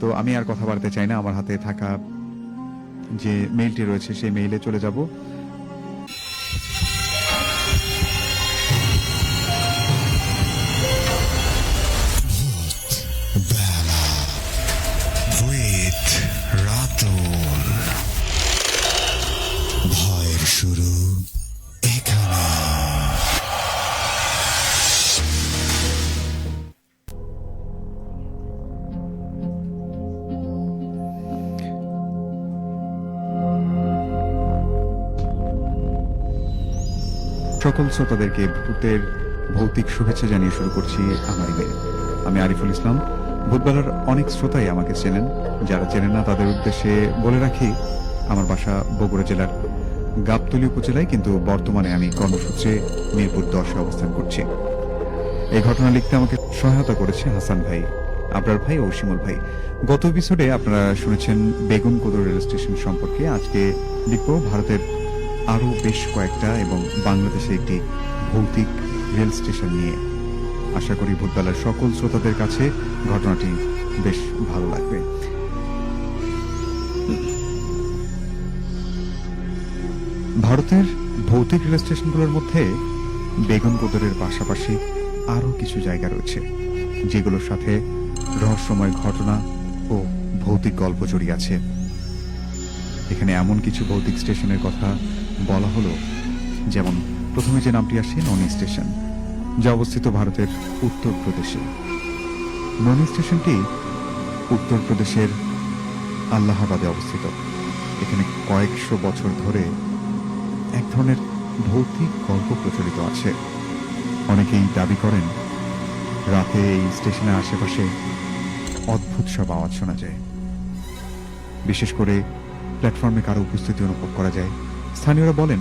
তো আমি আর কথা বাড়তে চাই না। আমার হাতে থাকা যে মেইলটি রয়েছে, সেই মেইলে চলে যাব। সকল শ্রোতাদেরকে ভূতের ভৌতিক শুভেচ্ছা জানিয়ে শুরু করছি আমার ইমেল। আমি আরিফুল ইসলাম। ভূতবেলার অনেক শ্রোতাই আমাকে চেনেন। যারা চেনেন না, তাদের উদ্দেশ্যে বলে রাখি, আমার বাসা বগুড়া জেলার গাবতলী উপজেলায়, কিন্তু বর্তমানে আমি কর্মসূত্রে মিরপুর দশে অবস্থান করছি। এই ঘটনা লিখতে আমাকে সহায়তা করেছে হাসান ভাই আপনার ভাই ও শিমুল ভাই। গত এপিসোডে আপনারা শুনেছেন বেগুন কোদর রেল স্টেশন সম্পর্কে। আজকে লিখব ভারতের আরও বেশ কয়েকটা এবং বাংলাদেশে একটি ভৌতিক রেল স্টেশন নিয়ে আশা করি ভূতবেলার সকল শ্রোতাদের কাছে ঘটনাটি বেশ ভালো লাগবে। ভারতের ভৌতিক রেল স্টেশনগুলোর মধ্যে বেগুন কোদরের পাশাপাশি আরও কিছু জায়গা রয়েছে, যেগুলোর সাথে রহস্যময় ঘটনা ও ভৌতিক গল্প জড়িয়ে আছে। এখানে এমন কিছু ভৌতিক স্টেশনের কথা বলা হলো, যেমন প্রথমে যে নামটি আসে ননি স্টেশন, যা অবস্থিত ভারতের উত্তরপ্রদেশে ননি স্টেশনটি উত্তরপ্রদেশের আল্লাহাবাদে অবস্থিত। এখানে কয়েকশো বছর ধরে এক ধরনের ভৌতিক গল্প প্রচলিত আছে। অনেকেই দাবি করেন, রাতে এই স্টেশনের আশেপাশে অদ্ভুত সব আওয়াজ শোনা যায়। বিশেষ করে প্ল্যাটফর্মে কারও উপস্থিতি অনুভব করা যায়। স্থানীয়রা বলেন,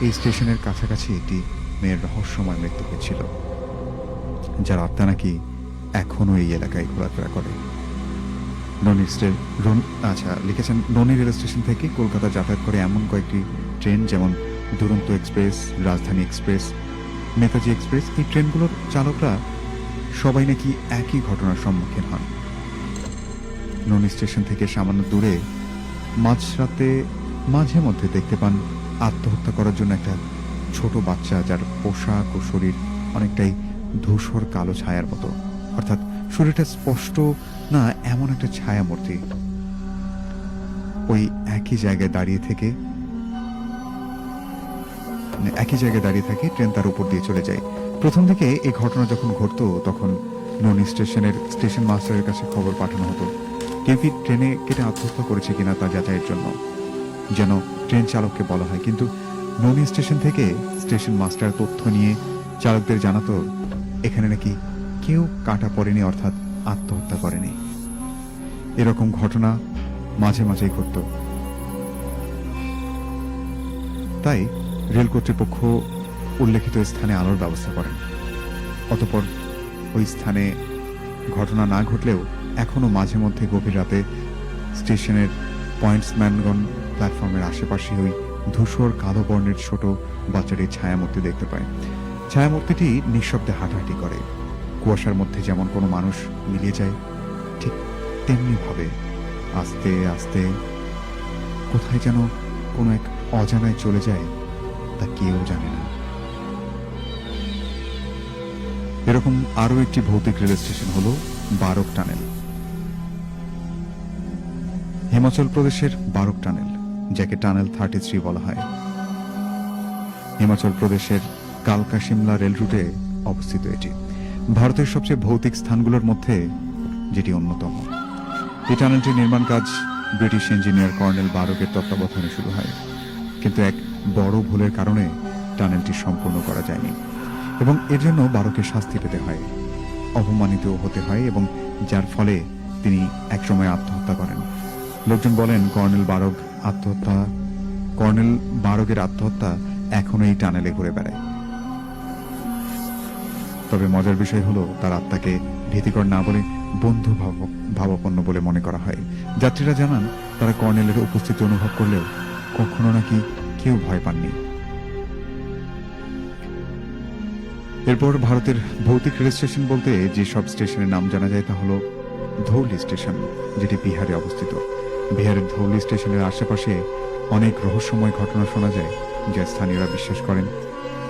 এই স্টেশনের কাছাকাছি একটি মেয়ের রহস্যময় মৃত্যু হয়েছিল, যার আত্মা নাকি এখনও এই এলাকায় ঘোরাফেরা করে। ননি রন- আচ্ছা লিখেছেন, ননি রেল স্টেশন থেকে কলকাতা যাতায়াত করে এমন কয়েকটি ট্রেন, যেমন দুরন্ত এক্সপ্রেস, রাজধানী এক্সপ্রেস, নেতাজি এক্সপ্রেস, এই ট্রেনগুলোর চালকরা সবাই নাকি একই ঘটনার সম্মুখীন হন। ননি স্টেশন থেকে সামান্য দূরে মাঝরাতে মাঝে মধ্যে দেখতে পান আত্মহত্যা করার জন্য একটা ছোট বাচ্চা যার পোশাক ও শরীর অনেকটাই ধূসর কালো ছায়ার মতো। অর্থাৎ শরীরটা স্পষ্ট না এমন একটা ছায়ামূর্তি। ওই একই জায়গায় দাঁড়িয়ে থেকে মানে একই জায়গায় দাঁড়িয়ে থাকে ট্রেন তার উপর দিয়ে চলে যায়। প্রথম দিকে এই ঘটনা যখন ঘটতো, তখন ননি স্টেশনের স্টেশন মাস্টারের কাছে খবর পাঠানো হতো। কেউ কি ট্রেনে কেটে আত্মহত্যা করেছে কিনা তা যাচাইয়ের জন্য। যেন ট্রেন চালককে বলা হয়। কিন্তু ননি স্টেশন থেকে স্টেশন মাস্টার তথ্য নিয়ে চালকদের জানাতো, এখানে নাকি কেউ কাটা পড়েনি, অর্থাৎ আত্মহত্যা করেনি। এরকম ঘটনা মাঝে মাঝেই ঘটতো। তাই রেল কর্তৃপক্ষ উল্লেখিত স্থানে আলোর ব্যবস্থা করেন। অতপর ওই স্থানে ঘটনা না ঘটলেও এখনও মাঝে মধ্যে গভীর রাতে স্টেশনের পয়েন্টসম্যানগণ প্ল্যাটফর্মের আশেপাশে ওই ধূসর কালো বর্ণের ছোট বাচ্চাটির ছায়ামূর্তি দেখতে পায়। ছায়ামূর্তিটি নিঃশব্দে হাঁটাহাঁটি করে। কুয়াশার মধ্যে যেমন কোনো মানুষ মিলিয়ে যায়, ঠিক তেমনি ভাবে আস্তে আস্তে কোথায় যেন কোনো এক অজানায় চলে যায় তা কেউ জানে না। এরকম আরও একটি ভৌতিক রেল স্টেশন হল বারক টানেল। হিমাচল প্রদেশের বারক টানেল। যাকে টানেল থার্টি থ্রি বলা হয়। হিমাচল প্রদেশের কালকা সিমলা রেল রুটে অবস্থিত এটি। ভারতের সবচেয়ে ভৌতিক স্থানগুলোর মধ্যে যেটি অন্যতম। এই টানেলটির নির্মাণ কাজ ব্রিটিশ ইঞ্জিনিয়ার কর্নেল বারকের তত্ত্বাবধানে শুরু হয়। কিন্তু এক বড় ভুলের কারণে টানেলটি সম্পূর্ণ করা যায়নি। এবং এর জন্য বারকে শাস্তি পেতে হয়। অপমানিত হতে হয় এবং যার ফলে তিনি একসময় আত্মহত্যা করেন। লোকজন বলেন, কর্নেল বারক আত্মহত্যা। কর্নেল বারকের আত্মহত্যা এখনও এই টানেলে ঘুরে বেড়ায়। তবে মজার বিষয় হলো, তার আত্মাকে ভীতিকর না বলে বন্ধু ভাব- ভাবাপন্ন বলে মনে করা হয়। যাত্রীরা জানান, তারা কর্নেলের উপস্থিতি অনুভব করলেও কখনো নাকি কেউ ভয় পাননি। এরপর ভারতের ভৌতিক রেল স্টেশন বলতে যে সব স্টেশনের নাম জানা যায় তা হলো ধৌলি স্টেশন, যেটি বিহারে অবস্থিত। বিহারের ধৌলি স্টেশনের আশেপাশে অনেক রহস্যময় ঘটনা শোনা যায়, যা স্থানীয়রা বিশ্বাস করেন।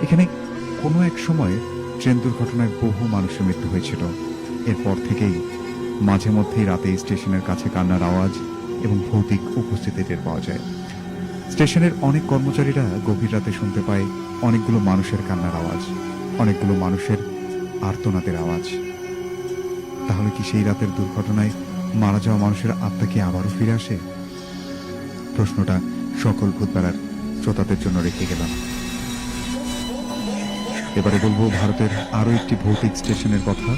এখানে কোনো এক সময় ট্রেন দুর্ঘটনায় বহু মানুষের মৃত্যু হয়েছিল। এরপর থেকেই মাঝে মধ্যেই রাতে স্টেশনের কাছে কান্নার আওয়াজ এবং ভৌতিক উপস্থিতি টের পাওয়া যায়। স্টেশনের অনেক কর্মচারীরা গভীর রাতে শুনতে পায় অনেকগুলো মানুষের কান্নার আওয়াজ, অনেকগুলো মানুষের আর্তনাদের আওয়াজ। তাহলে কি সেই রাতের দুর্ঘটনায় মারা যাওয়া মানুষের আত্মা কি আবারও ফিরে আসে? প্রশ্নটা সকল ভূতবেলার শ্রোতাদের জন্য রেখে গেলাম। এবারে বলব, ভারতের আরও একটি ভৌতিক স্টেশনের কথা,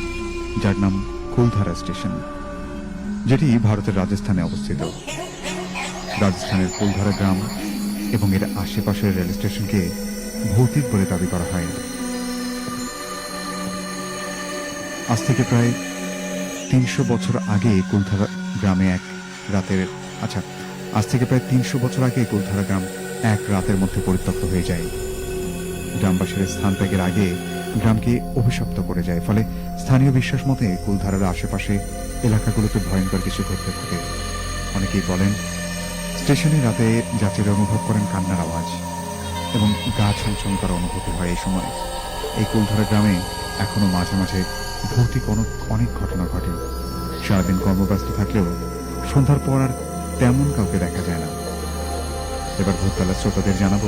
যার নাম কুলধারা স্টেশন, যেটি ভারতের রাজস্থানে অবস্থিত। রাজস্থানের কুলধারা গ্রাম এবং এর আশেপাশের রেল স্টেশনকে ভৌতিক বলে দাবি করা হয়। আজ থেকে প্রায় তিনশো বছর আগে কুলধারা গ্রামে এক রাতের আচ্ছা আজ থেকে প্রায় তিনশো বছর আগে কুলধারা গ্রাম এক রাতের মধ্যে পরিত্যক্ত হয়ে যায়। গ্রামবাসীর স্থান ত্যাগের আগে গ্রামকে অভিশপ্ত করে যায়, ফলে স্থানীয় বিশ্বাস মতে কুলধারার আশেপাশে এলাকাগুলোতে ভয়ঙ্কর কিছু ঘটতে থাকে। অনেকেই বলেন, স্টেশনে রাতে যাত্রীরা অনুভব করেন কান্নার আওয়াজ এবং গা ছমছম করা অনুভূতি হয় এই সময়। এই কুলধারা গ্রামে এখনও মাঝে মাঝে ভৌতিক অনেক অনেক ঘটনা ঘটে। সারাদিন কর্মব্যস্ত থাকলেও সন্ধ্যার পর আর তেমন কাউকে দেখা যায় না। এবার ভূতবেলা শ্রোতাদের জানাব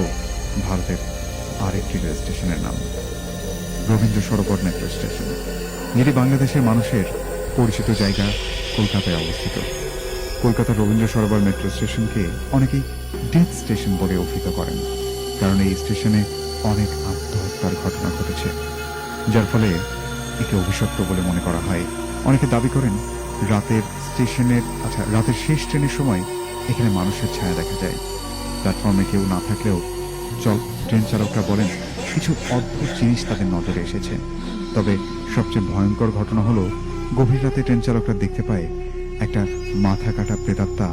ভারতের আরেকটি রেল স্টেশনের নাম। Rabindra Sarobar metro station. যেটি বাংলাদেশের মানুষের পরিচিত জায়গা কলকাতায় অবস্থিত। কলকাতার রবীন্দ্র সরোবর মেট্রো স্টেশনকে অনেকেই ডেথ স্টেশন বলে অভিহিত করেন, কারণ এই স্টেশনে অনেক আত্মহত্যার ঘটনা ঘটেছে, যার ফলে একে অভিশপ্ত বলে মনে করা হয়। অনেকে দাবি করেন, রাতের স্টেশনের আচ্ছা রাতের শেষ ট্রেনের সময় এখানে মানুষের ছায়া দেখা যায়। প্ল্যাটফর্মে কেউ না থাকলেও চল, ট্রেন চালকরা বলেন, কিছু অদ্ভুত জিনিস তাদের নজরে এসেছে। তবে সবচেয়ে ভয়ঙ্কর ঘটনা হলো, গভীর রাতে ট্রেন চালকরা দেখতে পায় একটা মাথা কাটা প্রেতাত্মা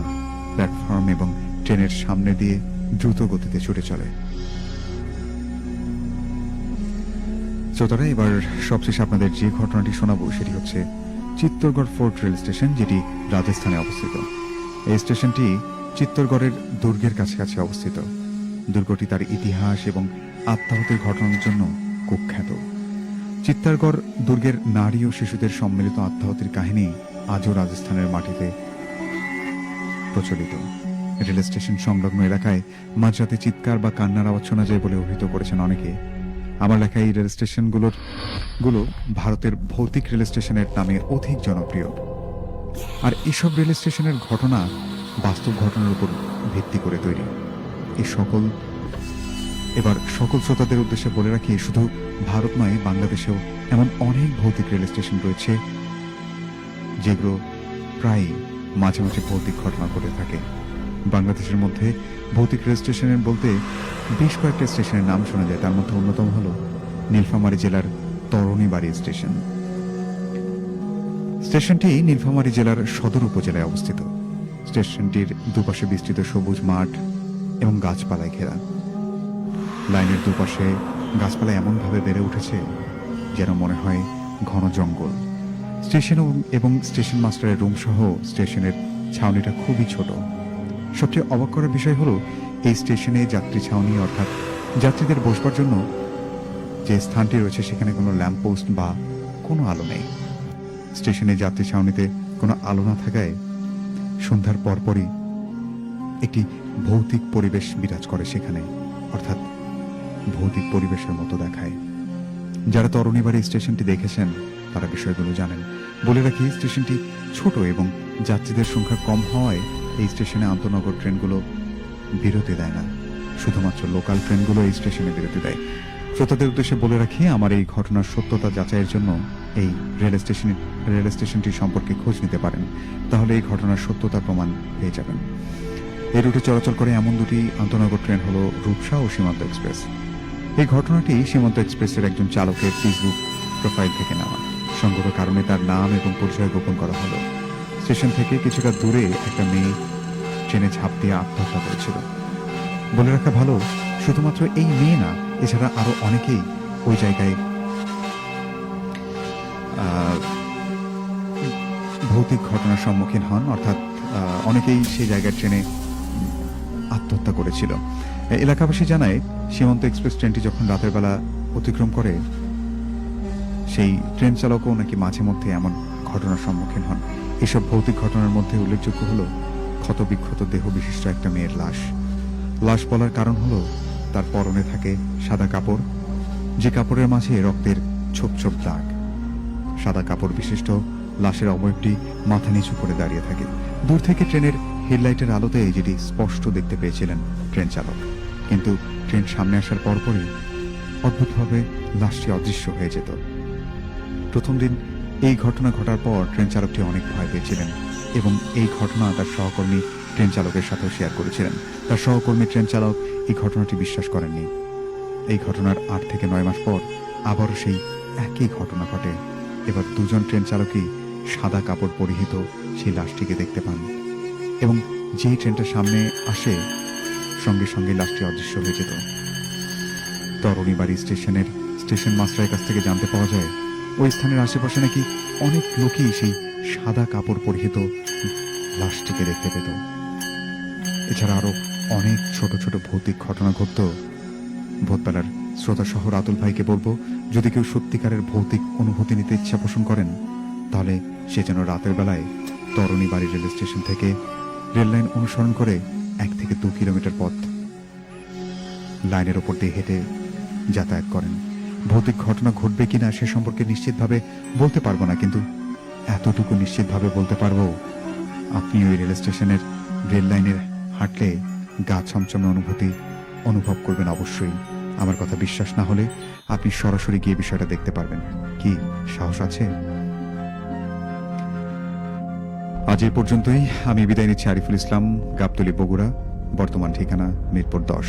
প্ল্যাটফর্ম এবং ট্রেনের সামনে দিয়ে দ্রুত গতিতে ছুটে চলে। শ্রোতারা, এবার সবশেষে আপনাদের যে ঘটনাটি শোনাবো সেটি হচ্ছে চিত্তরগড় ফোর্ট রেল স্টেশন, যেটি রাজস্থানে অবস্থিত। এই স্টেশনটি চিত্তরগড়ের দুর্গের কাছাকাছি অবস্থিত। দুর্গটি তার ইতিহাস এবং আত্মাহতির ঘটনার জন্য কুখ্যাত। চিত্তারগড় দুর্গের নারী ও শিশুদের সম্মিলিত আত্মাহতির কাহিনী আজও রাজস্থানের মাটিতে প্রচলিত। রেল স্টেশন সংলগ্ন এলাকায় মাঝরাতে চিৎকার বা কান্নার আওয়াজ শোনা যায় বলে অভিহিত করেছেন অনেকে। আমার লেখা এই রেল স্টেশনগুলোর, গুলো ভারতের ভৌতিক রেল স্টেশনের নামে অধিক জনপ্রিয়। আর এসব রেল স্টেশনের ঘটনা বাস্তব ঘটনার উপর ভিত্তি করে তৈরি। এই সকল, এবার সকল শ্রোতাদের উদ্দেশ্যে বলে রাখি, শুধু ভারত নয়, বাংলাদেশেও এমন অনেক ভৌতিক রেল স্টেশন রয়েছে, যেগুলো প্রায় মাঝে মাঝে ভৌতিক ঘটনা ঘটে থাকে। বাংলাদেশের মধ্যে ভৌতিক রেল স্টেশনের বলতে বেশ কয়েকটা স্টেশনের নাম শোনা যায়, তার মধ্যে অন্যতম হল নীলফামারী জেলার তরণীবাড়ি স্টেশন। স্টেশনটি নীলফামারী জেলার সদর উপজেলায় অবস্থিত। স্টেশনটির দুপাশে বিস্তৃত সবুজ মাঠ এবং গাছপালায় ঘেরা। লাইনের দুপাশে গাছপালা এমনভাবে বেড়ে উঠেছে যেন মনে হয় ঘন জঙ্গল। স্টেশন এবং স্টেশন মাস্টারের রুম সহ স্টেশনের ছাউনিটা খুবই ছোট। সবচেয়ে অবাক করার বিষয় হলো এই স্টেশনে যাত্রী ছাউনি অর্থাৎ যাত্রীদের বসবার জন্য যে স্থানটি রয়েছে, সেখানে কোনো ল্যাম্প পোস্ট বা কোনো আলো নেই। স্টেশনে যাত্রী ছাউনিতে কোনো আলো না থাকায় সন্ধ্যার পরপরই একটি ভৌতিক পরিবেশ বিরাজ করে সেখানে, অর্থাৎ ভৌতিক পরিবেশের মতো দেখায়। যারা তরণীবাড়ি স্টেশনটি দেখেছেন, তারা বিষয়গুলো জানেন। বলে রাখি, স্টেশনটি ছোট এবং যাত্রীদের সংখ্যা কম হওয়ায় এই স্টেশনে আন্তনগর ট্রেনগুলো বিরতি দেয় না। শুধুমাত্র লোকাল ট্রেনগুলো এই স্টেশনে বিরতি দেয়। শ্রোতাদের উদ্দেশ্যে বলে রাখি, আমার এই ঘটনার সত্যতা যাচাইয়ের জন্য এই রেল স্টেশন, রেল স্টেশনটি সম্পর্কে খোঁজ নিতে পারেন। তাহলে এই ঘটনার সত্যতা প্রমাণ পেয়ে যাবেন। এই রুটে চলাচল করে এমন দুটি আন্তনগর ট্রেন হলো রূপসা ও সীমান্ত এক্সপ্রেস। এই ঘটনাটি সীমান্ত এক্সপ্রেসের একজন চালকের ফেসবুক প্রোফাইল থেকে নেওয়া। সঙ্গত কারণে তার নাম এবং পরিচয় গোপন করা হলো। স্টেশন থেকে কিছুটা দূরে একটা মেয়ে ট্রেনে ঝাঁপ দিয়ে আত্মহত্যা করেছিল। বলে রাখা ভালো, শুধুমাত্র এই মেয়ে না, এছাড়া আরও অনেকেই ওই জায়গায় ভৌতিক ঘটনার সম্মুখীন হন, অর্থাৎ অনেকেই সেই জায়গার ট্রেনে আত্মহত্যা করেছিল। এলাকাবাসী জানায়, সীমান্ত এক্সপ্রেস ট্রেনটি যখন রাতের বেলা অতিক্রম করে, সেই ট্রেন চালকও নাকি মাঝে মধ্যে এমন ঘটনার সম্মুখীন হন। এসব ভৌতিক ঘটনার মধ্যে উল্লেখযোগ্য হলো ক্ষতবিক্ষত দেহ বিশিষ্ট একটা মেয়ের লাশ। লাশ বলার কারণ হলো, তার পরনে থাকে সাদা কাপড়, যে কাপড়ের মাঝে রক্তের ছোপ ছোপ দাগ। সাদা কাপড় বিশিষ্ট লাশের অবয়বটি মাথা নিচু করে দাঁড়িয়ে থাকে। দূর থেকে ট্রেনের হেডলাইটের আলোতে যেটি স্পষ্ট দেখতে পেয়েছিলেন ট্রেন চালক। কিন্তু ট্রেন সামনে আসার পরপরই অদ্ভুতভাবে লাশটি অদৃশ্য হয়ে যেত। প্রথম দিন এই ঘটনা ঘটার পর ট্রেন চালকটি অনেক ভয় পেয়েছিলেন। এবং এই ঘটনা তার সহকর্মী ট্রেন চালকের সাথেও শেয়ার করেছিলেন। তার সহকর্মী ট্রেন চালক এই ঘটনাটি বিশ্বাস করেননি। এই ঘটনার আট থেকে নয় মাস পর আবারও সেই একই ঘটনা ঘটে। এবার দুজন ট্রেন চালকই সাদা কাপড় পরিহিত সেই লাশটিকে দেখতে পান এবং যেই ট্রেনটা সামনে আসে, সঙ্গে সঙ্গে লাশটি অদৃশ্য হয়ে যেত। তরণীবাড়ি স্টেশনের স্টেশন মাস্টারের কাছ থেকে জানতে পাওয়া যায়, ওই স্থানের আশেপাশে নাকি অনেক লোকই সেই সাদা কাপড় পরিহিত লাশটিকে দেখতে পেত এছাড়া আরও অনেক ছোট ছোট ভৌতিক ঘটনা ঘটত। ভোরবেলার শ্রোতা সহ রাতুল ভাইকে বলব, যদি কেউ সত্যিকারের ভৌতিক অনুভূতি নিতে ইচ্ছা পোষণ করেন, তাহলে সে যেন রাতের বেলায় তরণী বাড়ি রেল স্টেশন থেকে রেল লাইন অনুসরণ করে এক থেকে দু কিলোমিটার পথ লাইনের ওপর দিয়ে হেঁটে যাতায়াত করেন। ভৌতিক ঘটনা ঘটবে কিনা সে সম্পর্কে নিশ্চিতভাবে বলতে পারব না, কিন্তু এতটুকু নিশ্চিতভাবে বলতে পারব, আপনি ওই রেল স্টেশনের রেল লাইনের হাঁটলে গা ছমছমে অনুভূতি অনুভব করবেন অবশ্যই। আমার কথা বিশ্বাস না হলে আপনি সরাসরি গিয়ে বিষয়টা দেখতে পারবেন। কি, সাহস আছে? আজ এ পর্যন্তই। আমি বিদায় নিচ্ছি আরিফুল ইসলাম, গাবতলি বগুড়া, বর্তমান ঠিকানা মিরপুর দশ।